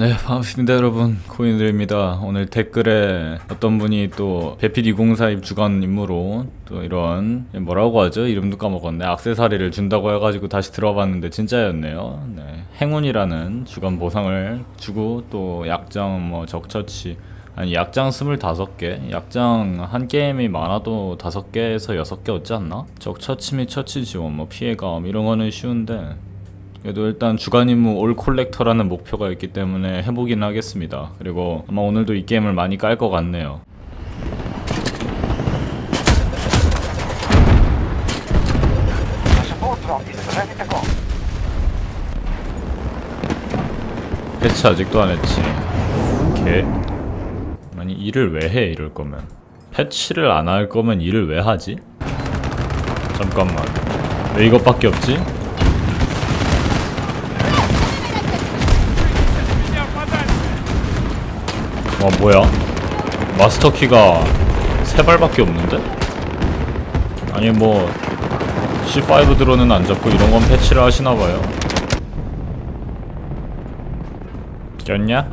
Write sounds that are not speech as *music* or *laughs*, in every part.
네 반갑습니다 여러분. 코인들입니다. 오늘 댓글에 어떤 분이 또 배필 204입 주간 임무로 또 이런 뭐라고 하죠? 이름도 까먹었네. 악세사리를 준다고 해가지고 다시 들어봤는데 진짜였네요. 네, 행운이라는 주간 보상을 주고 또 약정 뭐 적처치 아니 약장 25개? 약장 한 게임이 많아도 5개에서 6개 얻지 않나? 적처치 및 처치 지원 뭐 피해감 이런 거는 쉬운데 그래도 일단 주간 임무 올 콜렉터라는 목표가 있기 때문에 해보긴 하겠습니다. 그리고 아마 오늘도 이 게임을 많이 깔 것 같네요. 패치 아직도 안 했지. 개. 아니 일을 왜 해 이럴 거면. 패치를 안 할 거면 일을 왜 하지? 잠깐만. 왜 이것밖에 없지? 와 뭐야? 마스터 키가 세 발밖에 없는데? 아니 뭐 C5 드론은 안 잡고 이런 건 패치를 하시나 봐요. 꼈냐?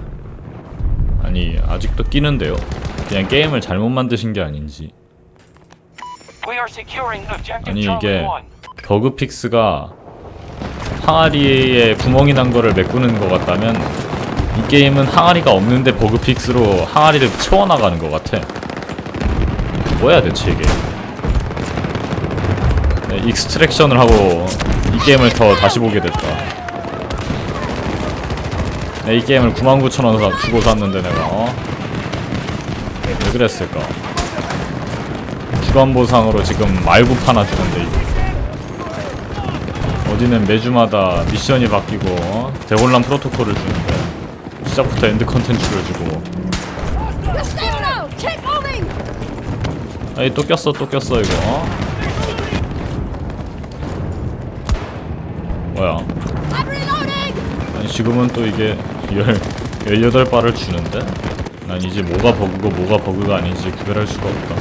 아니 아직도 끼는데요. 그냥 게임을 잘못 만드신 게 아닌지. 아니 이게 1. 버그 픽스가 항아리에 구멍이 난 거를 메꾸는 것 같다면 이 게임은 항아리가 없는데 버그 픽스로 항아리를 채워나가는 것 같아. 뭐야 대체 이게? 네, 익스트랙션을 하고 이 게임을 더 다시 보게 됐다. 네, 이 게임을 99,000원 주고 샀는데 내가 어? 왜 그랬을까? 주간 보상으로 지금 말굽 하나 주는데 이게. 어디는 매주마다 미션이 바뀌고 어? 대혼란 프로토콜을 주는데 시작부터 엔드 컨텐츠를 주고! 아이 또 꼈어 또 꼈어 이거 어? 뭐야! 아니 지금은 또 이게 열 18발을 주는데 난 이제 뭐가 버그고 뭐가 버그가 아닌지 구별할 수가 없다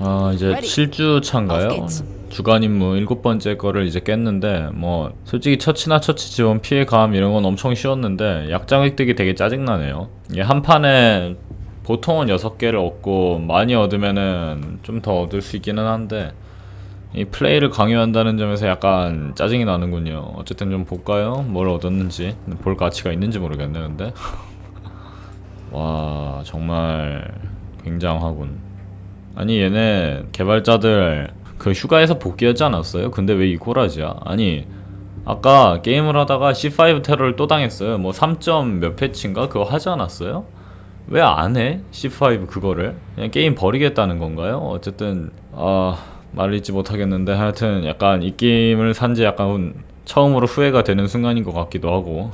아 이제 7주 차인가요? 주간 임무 일곱 번째 거를 이제 깼는데 뭐 솔직히 처치나 처치 지원 피해 감 이런 건 엄청 쉬웠는데 약장 획득이 되게 짜증나네요 이게 한 판에 보통은 6개를 얻고 많이 얻으면은 좀 더 얻을 수 있기는 한데 이 플레이를 강요한다는 점에서 약간 짜증이 나는군요. 어쨌든 좀 볼까요? 뭘 얻었는지 볼 가치가 있는지 모르겠네. 근데 *laughs* 와 정말 굉장하군. 아니 얘네 개발자들 그 휴가에서 복귀하지 않았어요? 근데 왜 이 꼬라지야? 아니 아까 게임을 하다가 C5 테러를 또 당했어요. 뭐 3점 몇 패치인가 그거 하지 않았어요? 왜 안 해? C5 그거를 그냥 게임 버리겠다는 건가요? 어쨌든 아 말리지 못하겠는데 하여튼 약간 이 게임을 산 지 약간 처음으로 후회가 되는 순간인 것 같기도 하고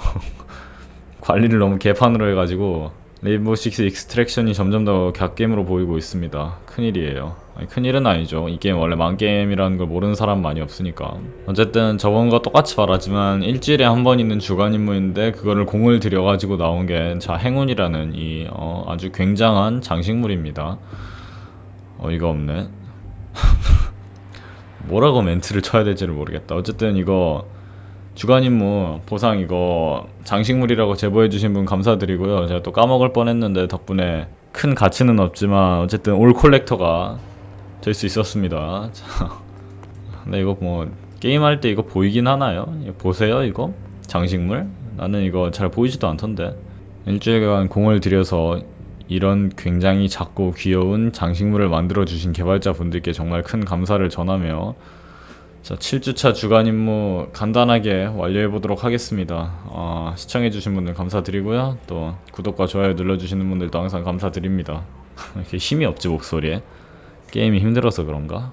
*laughs* 관리를 너무 개판으로 해가지고 레인보우 식스 익스트랙션이 점점 더 갓게임으로 보이고 있습니다. 큰일이에요. 아니, 큰일은 아니죠. 이 게임 원래 망게임이라는 걸 모르는 사람 많이 없으니까. 어쨌든 저번과 똑같이 말하지만 일주일에 한 번 있는 주간 임무인데 그거를 공을 들여가지고 나온 게 자 행운이라는 이 어, 아주 굉장한 장식물입니다. 어이가 없네. *laughs* 뭐라고 멘트를 쳐야 될지를 모르겠다. 어쨌든 이거 주간 임무 보상 이거 장식물이라고 제보해 주신 분 감사드리고요. 제가 또 까먹을 뻔했는데 덕분에 큰 가치는 없지만 어쨌든 올 콜렉터가 될 수 있었습니다. 자, 근데 이거 뭐 게임할 때 이거 보이긴 하나요? 보세요 이거 장식물? 나는 이거 잘 보이지도 않던데 일주일간 공을 들여서 이런 굉장히 작고 귀여운 장식물을 만들어 주신 개발자 분들께 정말 큰 감사를 전하며 자 7주차 주간 임무 간단하게 완료해 보도록 하겠습니다. 어, 시청해 주신 분들 감사드리고요. 또 구독과 좋아요 눌러 주시는 분들도 항상 감사드립니다. *laughs* 이렇게 힘이 없지 목소리에 게임이 힘들어서 그런가?